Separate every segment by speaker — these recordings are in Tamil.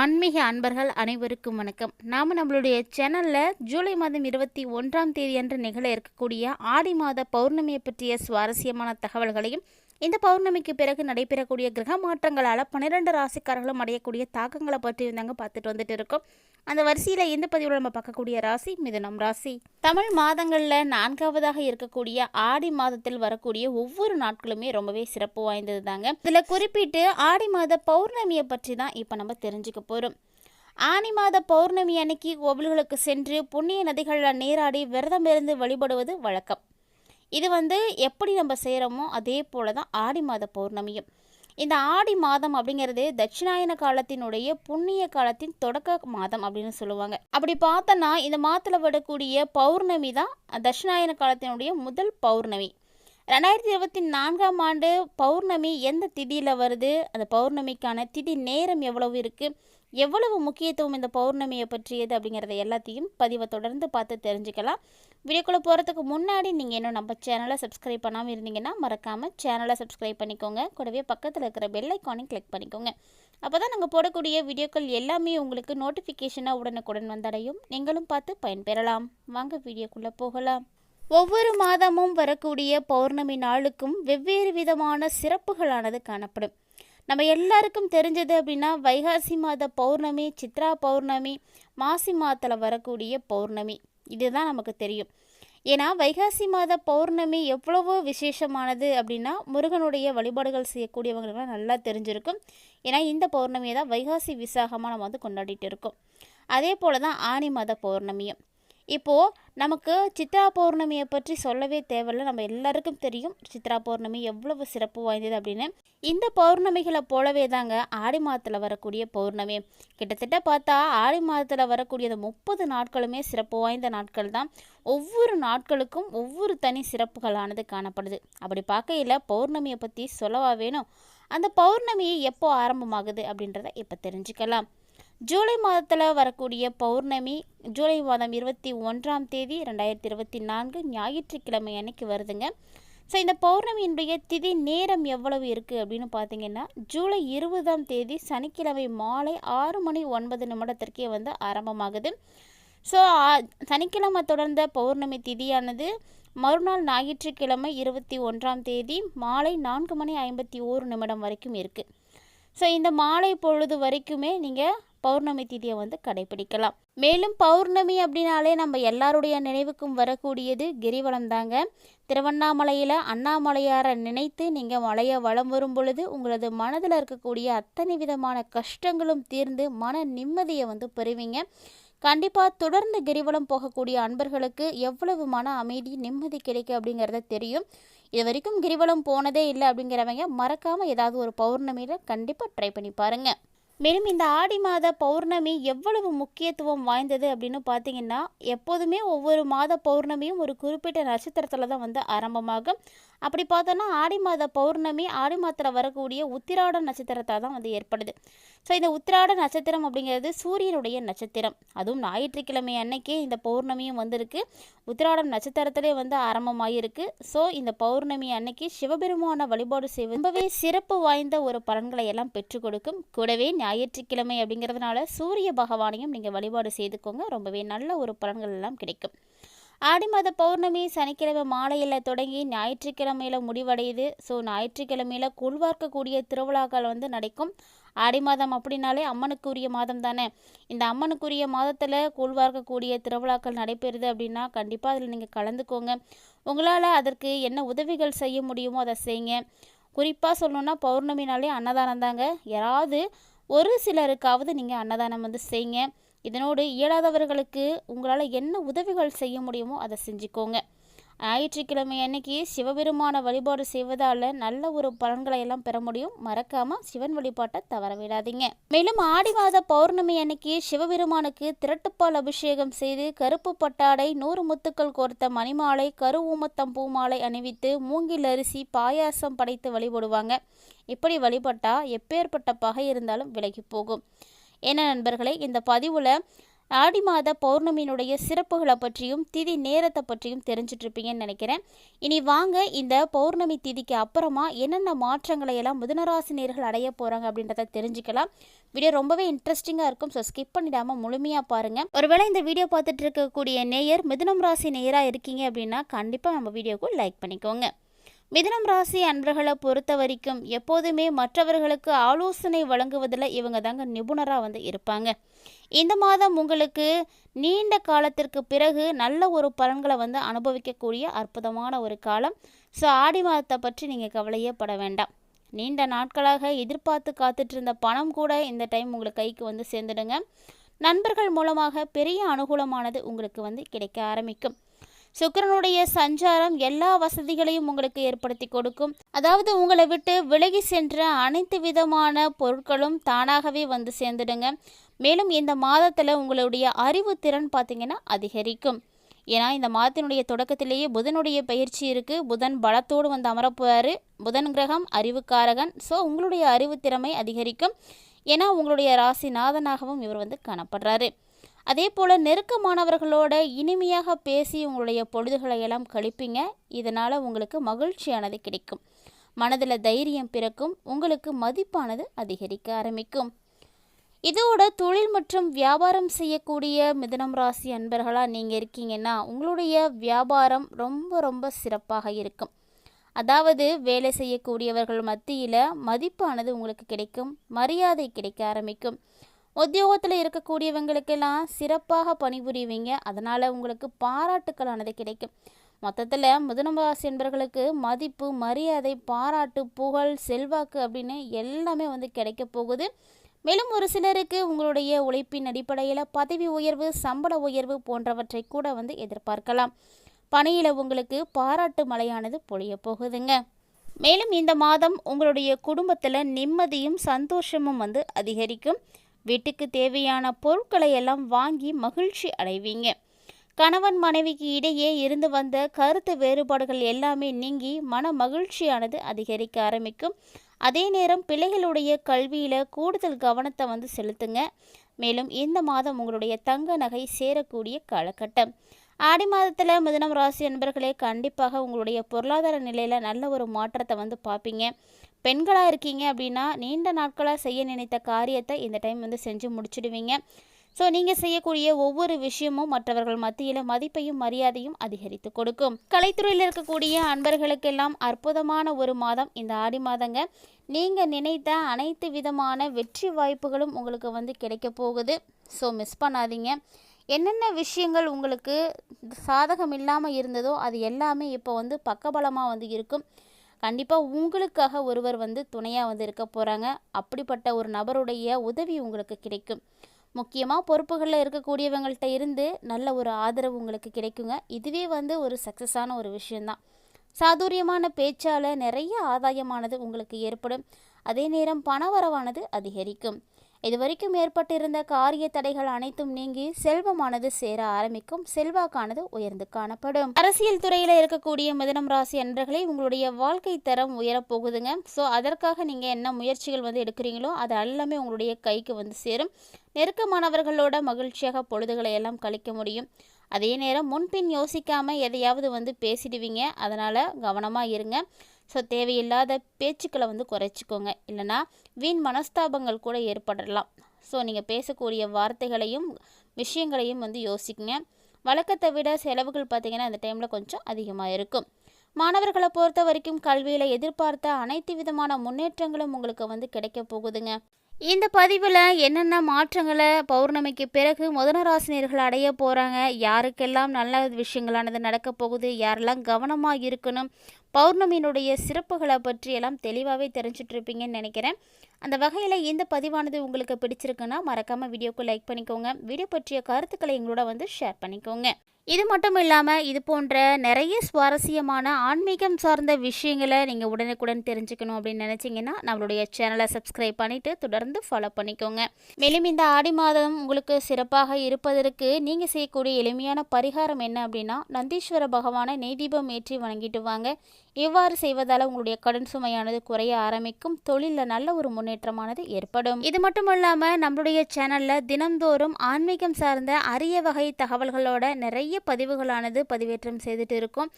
Speaker 1: ஆன்மீக அன்பர்கள் அனைவருக்கும் வணக்கம். நாம் நம்மளுடைய சேனலில் ஜூலை மாதம் இருபத்தி ஒன்றாம் தேதி அன்று நிகழ இருக்கக்கூடிய ஆடி மாத பௌர்ணமியை பற்றிய சுவாரஸ்யமான தகவல்களையும் இந்த பௌர்ணமிக்கு பிறகு நடைபெறக்கூடிய கிரக மாற்றங்களால் பன்னிரெண்டு ராசிக்காரர்களும் அடையக்கூடிய தாக்கங்களை பற்றி இருந்தாங்க பார்த்துட்டு வந்துட்டு இருக்கோம். அந்த வரிசையில் இந்த பதிவில் நம்ம பார்க்கக்கூடிய ராசி மிதுனம் ராசி. தமிழ் மாதங்களில் நான்காவதாக இருக்கக்கூடிய ஆடி மாதத்தில் வரக்கூடிய ஒவ்வொரு நாட்களுமே ரொம்பவே சிறப்பு வாய்ந்தது தாங்க இதில் குறிப்பிட்டு ஆடி மாத பௌர்ணமியை பற்றி தான் இப்போ நம்ம தெரிஞ்சுக்க போகிறோம் ஆனி மாத பௌர்ணமி அன்னைக்கு கோவில்களுக்கு சென்று புண்ணிய நதிகளில் நீராடி விரதம் இருந்து வழிபடுவது வழக்கம். இது வந்து எப்படி நம்ம செய்கிறோமோ அதே போல தான் ஆடி மாத பௌர்ணமியும். இந்த ஆடி மாதம் அப்படிங்கிறது தட்சிணாயன காலத்தினுடைய புண்ணிய காலத்தின் தொடக்க மாதம் அப்படின்னு சொல்லுவாங்க. அப்படி பார்த்தோன்னா இந்த மாதத்தில் விடக்கூடிய பௌர்ணமி தான் தட்சிணாயன காலத்தினுடைய முதல் பௌர்ணமி. ரெண்டாயிரத்தி இருபத்தி நான்காம் ஆண்டு பௌர்ணமி எந்த திதியில் வருது? அந்த பௌர்ணமிக்கான திதி நேரம் எவ்வளவு இருக்குது எவ்வளவு முக்கியத்துவம் இந்த பௌர்ணமியை பற்றியது அப்படிங்கிறத எல்லாத்தையும் பதிவை தொடர்ந்து பார்த்து தெரிஞ்சுக்கலாம். வீடியோக்குள்ளே போகிறதுக்கு முன்னாடி நீங்கள் இன்னும் நம்ம சேனலை சப்ஸ்கிரைப் பண்ணாமல் இருந்தீங்கன்னா மறக்காமல் சேனலை சப்ஸ்கிரைப் பண்ணிக்கோங்க. கூடவே பக்கத்தில் இருக்கிற பெல் ஐக்கானையும் கிளிக் பண்ணிக்கோங்க. அப்போ தான் நாங்கள் போடக்கூடிய வீடியோக்கள் எல்லாமே உங்களுக்கு நோட்டிஃபிகேஷனாக உடனுக்குடன் வந்தடையும். நீங்களும் பார்த்து பயன்பெறலாம். வாங்க வீடியோக்குள்ளே போகலாம். ஒவ்வொரு மாதமும் வரக்கூடிய பௌர்ணமி நாளுக்கும் வெவ்வேறு விதமான சிறப்புகளானது காணப்படும். நம்ம எல்லாருக்கும் தெரிஞ்சது அப்படின்னா வைகாசி மாத பௌர்ணமி சித்ரா பௌர்ணமி மாசி மாதத்தில் வரக்கூடிய பௌர்ணமி. இதுதான் நமக்கு தெரியும். ஏன்னா வைகாசி மாத பௌர்ணமி எவ்வளவோ விசேஷமானது அப்படின்னா முருகனுடைய வழிபாடுகள் செய்யக்கூடியவங்களுக்குலாம் நல்லா தெரிஞ்சிருக்கும். ஏன்னா இந்த பௌர்ணமியை தான் வைகாசி விசாகமாக நம்ம வந்து கொண்டாடிட்டு இருக்கோம். அதே போல் தான் ஆனி மாத பௌர்ணமியும். இப்போது நமக்கு சித்ரா பௌர்ணமியை பற்றி சொல்லவே தேவையில்ல. நம்ம எல்லாருக்கும் தெரியும் சித்ரா பௌர்ணமி எவ்வளவு சிறப்பு வாய்ந்தது அப்படின்னு. இந்த பௌர்ணமிகளை போலவே தாங்க ஆடி மாதத்தில் வரக்கூடிய பௌர்ணமி. கிட்டத்தட்ட பார்த்தா ஆடி மாதத்தில் வரக்கூடிய முப்பது நாட்களுமே சிறப்பு வாய்ந்த நாட்கள் தான். ஒவ்வொரு நாட்களுக்கும் ஒவ்வொரு தனி சிறப்புகளானது காணப்படுது. அப்படி பார்க்கையில் பௌர்ணமியை பற்றி சொல்லவா வேணும்? அந்த பௌர்ணமி எப்போ ஆரம்பமாகுது அப்படின்றத இப்போ தெரிஞ்சுக்கலாம். ஜூலை மாதத்தில் வரக்கூடிய பௌர்ணமி ஜூலை மாதம் இருபத்தி ஒன்றாம் தேதி ரெண்டாயிரத்தி இருபத்தி நான்கு ஞாயிற்றுக்கிழமை அன்னைக்கு வருதுங்க. ஸோ இந்த பௌர்ணமியினுடைய திதி நேரம் எவ்வளவு இருக்குது அப்படின்னு பார்த்தீங்கன்னா ஜூலை இருபதாம் தேதி சனிக்கிழமை மாலை ஆறு மணி ஒன்பது நிமிடத்திற்கே வந்து ஆரம்பமாகுது. ஸோ சனிக்கிழமை தொடர்ந்த பௌர்ணமி திதியானது மறுநாள் ஞாயிற்றுக்கிழமை இருபத்தி ஒன்றாம் தேதி மாலை நான்கு மணி ஐம்பத்தி ஓரு நிமிடம் வரைக்கும் இருக்குது ஸோ இந்த மாலை பொழுது வரைக்குமே நீங்கள் பௌர்ணமி திதியை வந்து கடைபிடிக்கலாம் மேலும் பௌர்ணமி அப்படின்னாலே நம்ம எல்லாருடைய நினைவுக்கும் வரக்கூடியது கிரிவலம் தாங்க. திருவண்ணாமலையில் அண்ணாமலையாரை நினைத்து நீங்கள் மலையை வளம் வரும் பொழுது உங்களது மனதில் இருக்கக்கூடிய அத்தனை விதமான கஷ்டங்களும் தீர்ந்து மன நிம்மதியை வந்து பெறுவீங்க. கண்டிப்பாக தொடர்ந்து கிரிவலம் போகக்கூடிய அன்பர்களுக்கு எவ்வளவு மன அமைதி நிம்மதி கிடைக்கும் அப்படிங்கிறத தெரியும். இது வரைக்கும் கிரிவலம் போனதே இல்லை அப்படிங்கிறவங்க மறக்காமல் ஏதாவது ஒரு பௌர்ணமியில் கண்டிப்பாக ட்ரை பண்ணி பாருங்கள் மேலும் இந்த ஆடி மாத பௌர்ணமி எவ்வளவு முக்கியத்துவம் வாய்ந்தது அப்படின்னு பார்த்தீங்கன்னா எப்போதுமே ஒவ்வொரு மாத பௌர்ணமியும் ஒரு குறிப்பிட்ட நட்சத்திரத்தில் தான் வந்து ஆரம்பமாகும். அப்படி பார்த்தோன்னா ஆடி மாத பௌர்ணமி ஆடி மாதத்தில் வரக்கூடிய உத்திராட நட்சத்திரத்தை தான் வந்து ஏற்படுது. ஸோ இந்த உத்திராட நட்சத்திரம் அப்படிங்கிறது சூரியனுடைய நட்சத்திரம். அதுவும் ஞாயிற்றுக்கிழமை அன்னைக்கே இந்த பௌர்ணமியும் வந்திருக்கு. உத்திராடம் நட்சத்திரத்திலே வந்து ஆரம்பமாகிருக்கு ஸோ இந்த பௌர்ணமி அன்னைக்கு சிவபெருமான வழிபாடு செய்வது ரொம்பவே சிறப்பு வாய்ந்த ஒரு பலன்களை எல்லாம் பெற்றுக் கொடுக்கும். கூடவே ஞாயிற்றுக்கிழமை அப்படிங்கிறதுனால சூரிய பகவானையும் நீங்கள் வழிபாடு செய்துக்கோங்க. ரொம்பவே நல்ல ஒரு பலன்கள் எல்லாம் கிடைக்கும். ஆடி மாத பௌர்ணமி சனிக்கிழமை மாலையில் தொடங்கி ஞாயிற்றுக்கிழமையில் முடிவடையுது. ஸோ ஞாயிற்றுக்கிழமையில் குள்வார்க்கக்கூடிய திருவிழாக்கள் வந்து நடக்கும். ஆடி மாதம் அப்படின்னாலே அம்மனுக்குரிய மாதம் தானே. இந்த அம்மனுக்குரிய மாதத்தில் கூழ்வார்க்கக்கூடிய திருவிழாக்கள் நடைபெறுது அப்படின்னா கண்டிப்பாக அதில் நீங்கள் கலந்துக்கோங்க. உங்களால் அதற்கு என்ன உதவிகள் செய்ய முடியுமோ அதை செய்யுங்க. குறிப்பாக சொல்லணுன்னா பௌர்ணமினாலே அன்னதானம் தாங்க. யாராவது ஒரு சிலருக்காவது நீங்கள் அன்னதானம் வந்து செய்யுங்க. இதனோடு இயலாதவர்களுக்கு உங்களால் என்ன உதவிகள் செய்ய முடியுமோ அதை செஞ்சுக்கோங்க. ஞாயிற்றுக்கிழமை அன்னைக்கு சிவபெருமான வழிபாடு செய்வதால் நல்ல ஒரு பலன்களை எல்லாம் பெற முடியும். மறக்காம சிவன் வழிபாட்டை தவற விடாதீங்க. மேலும் ஆடி மாத பௌர்ணமி அன்னைக்கு சிவபெருமானுக்கு திரட்டுப்பால் அபிஷேகம் செய்து கருப்பு பட்டாடை நூறு முத்துக்கள் கோர்த்த மணிமாலை கரு ஊமத்தம் பூமாலை அணிவித்து மூங்கில் அரிசி பாயாசம் படைத்து வழிபடுவாங்க. இப்படி வழிபட்டால் எப்பேற்பட்ட பகை இருந்தாலும் விலகி போகும். என்ன நண்பர்களே இந்த பதிவில் ஆடி மாத பௌர்ணமியினுடைய சிறப்புகளை பற்றியும் திதி நேரத்தை பற்றியும் தெரிஞ்சிட்ருப்பீங்கன்னு நினைக்கிறேன். இனி வாங்க இந்த பௌர்ணமி திதிக்கு அப்புறமா என்னென்ன மாற்றங்களை எல்லாம் மிதுனராசி அடைய போகிறாங்க அப்படின்றத தெரிஞ்சுக்கலாம். வீடியோ ரொம்பவே இன்ட்ரெஸ்டிங்காக இருக்கும் ஸோ ஸ்கிப் பண்ணிடாமல் முழுமையாக பாருங்கள் ஒருவேளை இந்த வீடியோ பார்த்துட்டு இருக்கக்கூடிய நேயர் மிதுனம் ராசி நேயராக இருக்கீங்க அப்படின்னா கண்டிப்பாக நம்ம வீடியோக்கு லைக் பண்ணிக்கோங்க. மிதனம் ராசி அன்பர்களை பொறுத்த வரைக்கும் எப்போதுமே மற்றவர்களுக்கு ஆலோசனை வழங்குவதில் இவங்க தாங்க நிபுணராக வந்து இருப்பாங்க. இந்த மாதம் உங்களுக்கு நீண்ட காலத்திற்கு பிறகு நல்ல ஒரு பலன்களை வந்து அனுபவிக்கக்கூடிய அற்புதமான ஒரு காலம். ஸோ ஆடி மாதத்தை பற்றி நீங்கள் கவலையே பட வேண்டாம். நீண்ட நாட்களாக எதிர்பார்த்து காத்துட்டு இருந்த பணம் கூட இந்த டைம் உங்களுக்கு கைக்கு வந்து சேர்ந்துடுங்க. நண்பர்கள் மூலமாக பெரிய அனுகூலமானது உங்களுக்கு வந்து கிடைக்க ஆரம்பிக்கும். சுக்கிரனுடைய சஞ்சாரம் எல்லா வசதிகளையும் உங்களுக்கு ஏற்படுத்தி கொடுக்கும். அதாவது உங்களை விட்டு விலகி சென்ற அனைத்து விதமான பொருட்களும் தானாகவே வந்து சேர்ந்துடுங்க. மேலும் இந்த மாதத்தில் உங்களுடைய அறிவு திறன் பார்த்திங்கன்னா அதிகரிக்கும். ஏன்னா இந்த மாதத்தினுடைய தொடக்கத்திலேயே புதனுடைய பயிற்சி இருக்குது புதன் பலத்தோடு வந்து அமரப்போவார் புதன் கிரகம் அறிவுக்காரகன். ஸோ உங்களுடைய அறிவு திறமை அதிகரிக்கும். ஏன்னா உங்களுடைய ராசிநாதனாகவும் இவர் வந்து காணப்படுறாரு. அதே போல் நெருக்கமானவர்களோட இனிமையாக பேசி உங்களுடைய பொழுதுகளை எல்லாம் கழிப்பீங்க. இதனால் உங்களுக்கு மகிழ்ச்சியானது கிடைக்கும். மனதில் தைரியம் பிறக்கும். உங்களுக்கு மதிப்பானது அதிகரிக்க ஆரம்பிக்கும். இதோட தொழில் மற்றும் வியாபாரம் செய்யக்கூடிய மிதனம் ராசி அன்பர்களாக நீங்கள் இருக்கீங்கன்னா உங்களுடைய வியாபாரம் ரொம்ப ரொம்ப சிறப்பாக இருக்கும். அதாவது வேலை செய்யக்கூடியவர்கள் மத்தியில் மதிப்பானது உங்களுக்கு கிடைக்கும். மரியாதை கிடைக்க ஆரம்பிக்கும். உத்தியோகத்தில் இருக்கக்கூடியவங்களுக்கெல்லாம் சிறப்பாக பணிபுரிவீங்க. அதனால் உங்களுக்கு பாராட்டுக்களானது கிடைக்கும். மொத்தத்தில் மிதுனம் ராசி என்பவர்களுக்கு மதிப்பு மரியாதை பாராட்டு புகழ் செல்வாக்கு அப்படின்னு எல்லாமே வந்து கிடைக்க போகுது. மேலும் ஒரு சிலருக்கு உங்களுடைய உழைப்பின் அடிப்படையில் பதவி உயர்வு சம்பள உயர்வு போன்றவற்றை கூட வந்து எதிர்பார்க்கலாம். பணியில் உங்களுக்கு பாராட்டு மழையானது பொழிய போகுதுங்க. மேலும் இந்த மாதம் உங்களுடைய குடும்பத்தில் நிம்மதியும் சந்தோஷமும் வந்து அதிகரிக்கும். வீட்டுக்கு தேவையான பொருட்களை எல்லாம் வாங்கி மகிழ்ச்சி அடைவீங்க. கணவன் மனைவிக்கு இடையே இருந்து வந்த கருத்து வேறுபாடுகள் எல்லாமே நீங்கி மன மகிழ்ச்சியானது அதிகரிக்க ஆரம்பிக்கும். அதே நேரம் பிள்ளைகளுடைய கல்வியில் கூடுதல் கவனத்தை வந்து செலுத்துங்க. மேலும் இந்த மாதம் உங்களுடைய தங்க நகை சேரக்கூடிய காலகட்டம். ஆடி மாதத்தில் மிதனம் ராசி நண்பர்களே கண்டிப்பாக உங்களுடைய பொருளாதார நிலையில் நல்ல ஒரு மாற்றத்தை வந்து பார்ப்பீங்க. பெண்களாக இருக்கீங்க அப்படின்னா நீண்ட நாட்களாக செய்ய நினைத்த காரியத்தை இந்த டைம் வந்து செஞ்சு முடிச்சிடுவீங்க. ஸோ நீங்கள் செய்யக்கூடிய ஒவ்வொரு விஷயமும் மற்றவர்கள் மத்தியில் மதிப்பையும் மரியாதையும் அதிகரித்து கொடுக்கும். கலைத்துறையில் இருக்கக்கூடிய அன்பர்களுக்கெல்லாம் அற்புதமான ஒரு மாதம் இந்த ஆடி மாதங்க. நீங்கள் நினைத்த அனைத்து விதமான வெற்றி வாய்ப்புகளும் உங்களுக்கு வந்து கிடைக்க போகுது. ஸோ மிஸ் பண்ணாதீங்க. என்னென்ன விஷயங்கள் உங்களுக்கு சாதகம் இல்லாமல் இருந்ததோ அது எல்லாமே இப்போ வந்து பக்கபலமாக வந்து இருக்கும். கண்டிப்பாக உங்களுக்காக ஒருவர் வந்து துணையாக வந்து இருக்க போகிறாங்க அப்படிப்பட்ட ஒரு நபருடைய உதவி உங்களுக்கு கிடைக்கும். முக்கியமாக பொறுப்புகளில் இருக்கக்கூடியவங்கள்ட்ட இருந்து நல்ல ஒரு ஆதரவு உங்களுக்கு கிடைக்குங்க. இதுவே வந்து ஒரு சக்ஸஸான ஒரு விஷயந்தான் சாதுரியமான பேச்சால் நிறைய ஆதாயமானது உங்களுக்கு ஏற்படும். அதே நேரம் பணவரவானது அதிகரிக்கும். இதுவரைக்கும் ஏற்பட்டிருந்த காரிய தடைகள் அனைத்தும் நீங்கி செல்வமானது சேர ஆரம்பிக்கும். செல்வாக்கானது உயர்ந்து காணப்படும். அரசியல் துறையில் இருக்கக்கூடிய மிதனம் ராசி அன்பர்களை உங்களுடைய வாழ்க்கை தரம் உயரப்போகுதுங்க ஸோ அதற்காக நீங்கள் என்ன முயற்சிகள் வந்து எடுக்கிறீங்களோ அது எல்லாமே உங்களுடைய கைக்கு வந்து சேரும். நெருக்கமானவர்களோட மகிழ்ச்சியாக பொழுதுகளை எல்லாம் கழிக்க முடியும். அதே நேரம் முன்பின் யோசிக்காமல் எதையாவது வந்து பேசிடுவீங்க. அதனால் கவனமாக இருங்க. ஸோ தேவையில்லாத பேச்சுக்களை வந்து குறைச்சிக்கோங்க. இல்லைனா வீண் மனஸ்தாபங்கள் கூட ஏற்படலாம். ஸோ நீங்கள் பேசக்கூடிய வார்த்தைகளையும் விஷயங்களையும் வந்து யோசிக்குங்க வழக்கத்தை விட செலவுகள் பார்த்திங்கன்னா அந்த டைமில் கொஞ்சம் அதிகமாக இருக்கும். மாணவர்களை பொறுத்த வரைக்கும் கல்வியில் எதிர்பார்த்த அனைத்து விதமான முன்னேற்றங்களும் உங்களுக்கு வந்து கிடைக்க போகுதுங்க. இந்த பதிவில் என்னென்ன மாற்றங்களை பௌர்ணமிக்கு பிறகு முதனராசினியர்கள் அடைய போகிறாங்க யாருக்கெல்லாம் நல்ல விஷயங்களானது நடக்க போகுது யாரெல்லாம் கவனமாக இருக்கணும் பௌர்ணமியினுடைய சிறப்புகளை பற்றி எல்லாம் தெளிவாகவே தெரிஞ்சிட்ருப்பீங்கன்னு நினைக்கிறேன். அந்த வகையில் இந்த பதிவானது உங்களுக்கு பிடிச்சிருக்குன்னா மறக்காமல் வீடியோக்கு லைக் பண்ணிக்கோங்க. வீடியோ பற்றிய கருத்துக்களை எங்களோட வந்து ஷேர் பண்ணிக்கோங்க. இது மட்டும் இல்லாமல் இது போன்ற நிறைய சுவாரஸ்யமான ஆன்மீகம் சார்ந்த விஷயங்களை நீங்கள் உடனுக்குடன் தெரிஞ்சுக்கணும் அப்படின்னு நினச்சிங்கன்னா நம்மளுடைய சேனலை சப்ஸ்கிரைப் பண்ணிவிட்டு தொடர்ந்து ஃபாலோ பண்ணிக்கோங்க. மேலும் இந்த ஆடி மாதம் உங்களுக்கு சிறப்பாக இருப்பதற்கு நீங்கள் செய்யக்கூடிய எளிமையான பரிகாரம் என்ன அப்படின்னா நந்தீஸ்வர பகவானை நெய் தீபம் ஏற்றி வணங்கிட்டு வாங்க. இவ்வாறு செய்வதால் உங்களுடைய கடன் சுமையானது குறைய ஆரம்பிக்கும். தொழிலில் நல்ல ஒரு முன்னேற்றமானது ஏற்படும். இது மட்டும் இல்லாமல் நம்மளுடைய சேனலில் தினந்தோறும் ஆன்மீகம் சார்ந்த அரிய வகை தகவல்களோட நிறைய பதிவுகளானது பதிவேற்றம் செய்துட்டு இருக்கும்.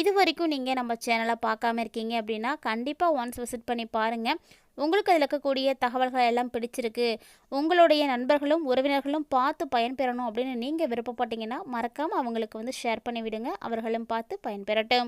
Speaker 1: இது வரைக்கும் நீங்கள் நம்ம சேனலை பார்க்காம இருக்கீங்க அப்படின்னா கண்டிப்பாக ஒன்ஸ் விசிட் பண்ணி பாருங்கள் உங்களுக்கு அதில் இருக்கக்கூடிய தகவல்கள் எல்லாம் பிடிச்சிருக்கு. உங்களுடைய நண்பர்களும் உறவினர்களும் பார்த்து பயன்பெறணும் அப்படின்னு நீங்கள் விருப்பப்பட்டீங்கன்னா மறக்காமல் அவங்களுக்கு வந்து ஷேர் பண்ணி விடுங்க அவர்களும் பார்த்து பயன்பெறட்டும்.